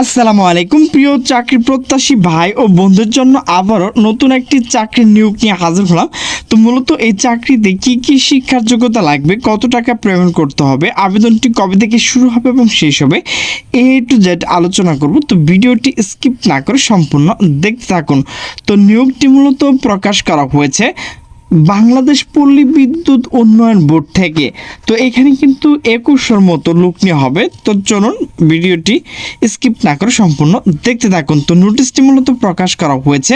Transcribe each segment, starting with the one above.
আসসালামু আলাইকুম। প্রিয় চাকরি প্রত্যাশী ভাই ও বন্ধুর জন্য আবারও নতুন একটি চাকরির নিয়োগ নিয়ে হাজির হলাম। তো মূলত এই চাকরিতে কি কি শিক্ষার যোগ্যতা লাগবে, কত টাকা পেমেন্ট করতে হবে, আবেদনটি কবে থেকে শুরু হবে এবং শেষ হবে, এ টু জেড আলোচনা করব। তো ভিডিওটি স্কিপ না করে সম্পূর্ণ দেখতে থাকুন। তো নিয়োগটি মূলত প্রকাশ করা হয়েছে বাংলাদেশ পল্লী বিদ্যুৎ উন্নয়ন বোর্ড থেকে। তো এখানে কিন্তু একুশের মতো লুক নিয়ে হবে। তো চলুন ভিডিওটি স্কিপ না করে সম্পূর্ণ দেখতে থাকুন। তো নোটিশটি মূলত প্রকাশ করা হয়েছে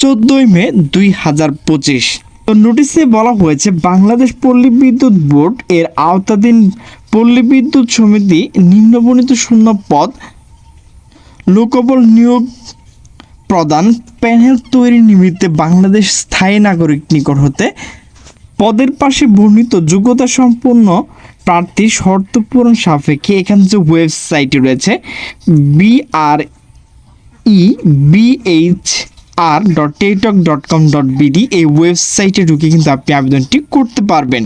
চোদ্দোই মে দুই হাজার পঁচিশ। তো নোটিশে বলা হয়েছে, বাংলাদেশ পল্লী বিদ্যুৎ বোর্ড এর আওতাধীন পল্লী বিদ্যুৎ সমিতি নিম্নবর্ণিত শূন্য পদ লোকবল নিয়োগ প্রদান প্যানেল তৈরির নিমিত্তে বাংলাদেশ স্থায়ী নাগরিক নিকট হতে পদের পাশে বর্ণিত যোগ্যতা সম্পন্ন প্রার্থী শর্ত পূরণ সাপেক্ষে এখানে যে ওয়েবসাইটটি রয়েছে BR E BH R dot teletalk dot com dot BD এই ওয়েবসাইটে ঢুকে কিন্তু আপনি আবেদনটি করতে পারবেন।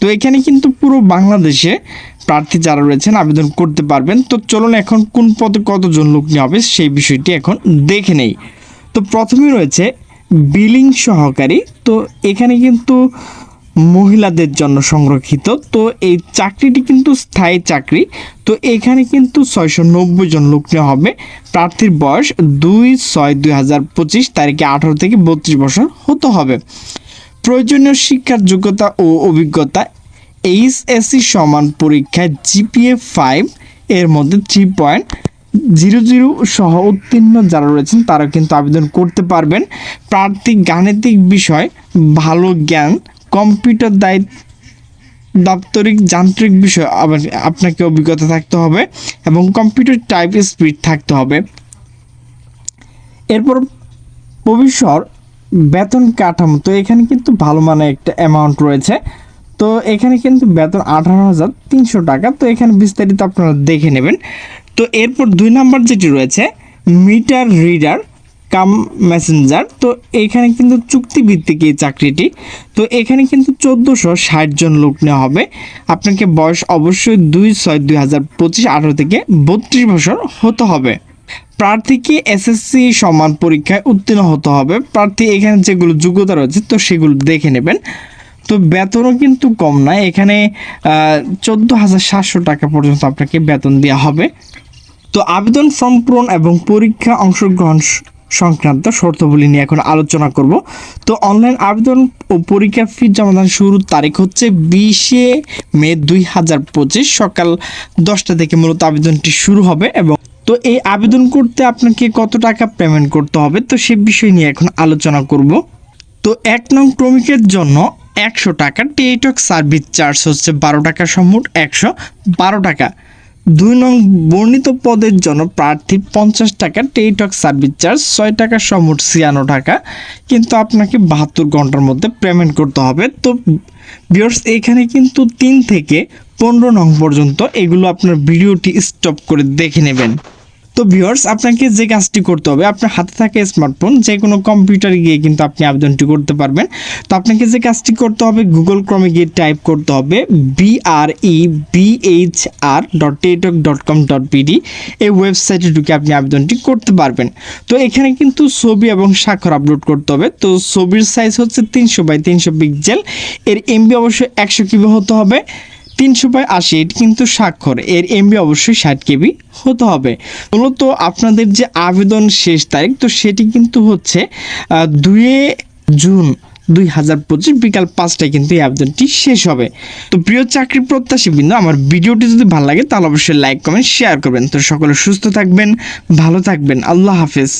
তো এখানে কিন্তু পুরো বাংলাদেশে প্রার্থী যারা রয়েছেন আবেদন করতে পারবেন। তো চলুন এখন কোন পদে কতজন লোক নেওয়া হবে সেই বিষয়টি এখন দেখে নেই। তো প্রথমে রয়েছে বিলিং সহকারী। তো এখানে কিন্তু মহিলাদের জন্য সংরক্ষিত। তো এই চাকরিটি কিন্তু স্থায়ী চাকরি। তো এখানে কিন্তু ছয়শো নব্বই জন লোক নেওয়া হবে। প্রার্থীর বয়স দুই ছয় দুই হাজার পঁচিশ, তারিখে আঠারো থেকে বত্রিশ বছর হতে হবে। প্রয়োজনীয় শিক্ষার যোগ্যতা ও অভিজ্ঞতা এইচএসসি সমান পরীক্ষায় জিপিএ ফাইভ এর মধ্যে থ্রি পয়েন্ট জিরো জিরো সহ উত্তীর্ণ যারা রয়েছেন, তারা কিন্তু আবেদন করতে পারবেন। প্রার্থী গাণিতিক বিষয়, ভালো জ্ঞান, কম্পিউটার দায়িত্ব, দাপ্তরিক যান্ত্রিক বিষয় আপনাকে অভিজ্ঞতা থাকতে হবে এবং কম্পিউটার টাইপ স্পিড থাকতে হবে। এরপর ভবিষ্যৎ বেতন কাঠামো, তো এখানে কিন্তু ভালো মানের একটা অ্যামাউন্ট রয়েছে। তো এখানে কিন্তু বেতন আঠারো হাজার তিনশো টাকা, তো এখানে বিস্তারিত আপনারা দেখে নেবেন। তো এরপর দুই নাম্বার যেটি রয়েছে মিটার রিডার কাম মেসেঞ্জার তো এখানে কিন্তু চুক্তিভিত্তিক এই চাকরিটি। তো এখানে কিন্তু চোদ্দোশো ষাট জন লোক নেওয়া হবে। আপনাকে বয়স অবশ্যই দুই ছয় দুই হাজার পঁচিশ আঠারো থেকে বত্রিশ বছর হতে হবে। প্রার্থীকে এসএসসি সমান পরীক্ষায় উত্তীর্ণ হতে হবে। প্রার্থী এখানে যেগুলো যোগ্যতা রয়েছে, তো সেগুলো দেখে নেবেন। তো বেতনও কিন্তু কম নয়। এখানে চোদ্দ হাজার সাতশো টাকা পর্যন্ত আপনাকে বেতন দেওয়া হবে। তো আবেদন ফর্ম পূরণ এবং পরীক্ষা অংশগ্রহণ সংক্রান্ত শর্তাবলী নিয়ে এখন আলোচনা করব। তো অনলাইন আবেদন ও পরীক্ষা ফি জমাদান শুরুর তারিখ হচ্ছে বিশে মে দুই হাজার পঁচিশ সকাল দশটা থেকে মূলত আবেদনটি শুরু হবে এবং তো এই আবেদন করতে আপনাকে কত টাকা পেমেন্ট করতে হবে তো সে বিষয় নিয়ে এখন আলোচনা করব। তো এক নং ক্রমিকের জন্য একশো টাকা টেটক সার্ভিস চার্জ হচ্ছে বারো টাকা সম্মুট একশো বারো টাকা। দুই নং বর্ণিত পদের জন্য প্রার্থী পঞ্চাশ টাকা, টেইটক সার্ভিস চার্জ, ছয় টাকা সমুট ছিয়ান্ন টাকা। কিন্তু আপনাকে বাহাত্তর ঘণ্টার মধ্যে পেমেন্ট করতে হবে। তো বিয়ার্স এখানে কিন্তু তিন থেকে পনেরো নং পর্যন্ত এগুলো আপনার ভিডিওটি স্টপ করে দেখে নেবেন। তো ভিউয়ার্স আপনাকে যে কাজটি করতে হবে, আপনার হাতে থাকা স্মার্টফোন যে কোনো কম্পিউটারে গিয়ে কিন্তু আপনি আবেদনটি করতে পারবেন। তো আপনাকে যে কাজটি করতে হবে গুগল ক্রমে গিয়ে টাইপ করতে হবে BR E BH R dot teletalk dot com dot BD এই ওয়েবসাইটে ঢুকে আপনি আবেদনটি করতে পারবেন। তো এখানে কিন্তু ছবি এবং স্বাক্ষর আপলোড করতে হবে। তো ছবির সাইজ হচ্ছে তিনশো বাই তিনশো পিক্সেল এর এমবি অবশ্যই একশো কিবি হতে হবে? তিনশো বাই আশি কিন্তু স্বাক্ষর। এর এমবি অবশ্যই ষাট কেবি হতে হবে। মূলত আপনাদের যে আবেদন শেষ তারিখ, তো সেটি কিন্তু হচ্ছে দুয়ে জুন দুই হাজার পঁচিশ বিকাল পাঁচটায় কিন্তু এই আবেদনটি শেষ হবে। তো প্রিয় চাকরি প্রত্যাশী বিন্দু, আমার ভিডিওটি যদি ভালো লাগে, তাহলে অবশ্যই লাইক, কমেন্ট, শেয়ার করবেন। তো সকলে সুস্থ থাকবেন, ভালো থাকবেন। আল্লাহ হাফেজ।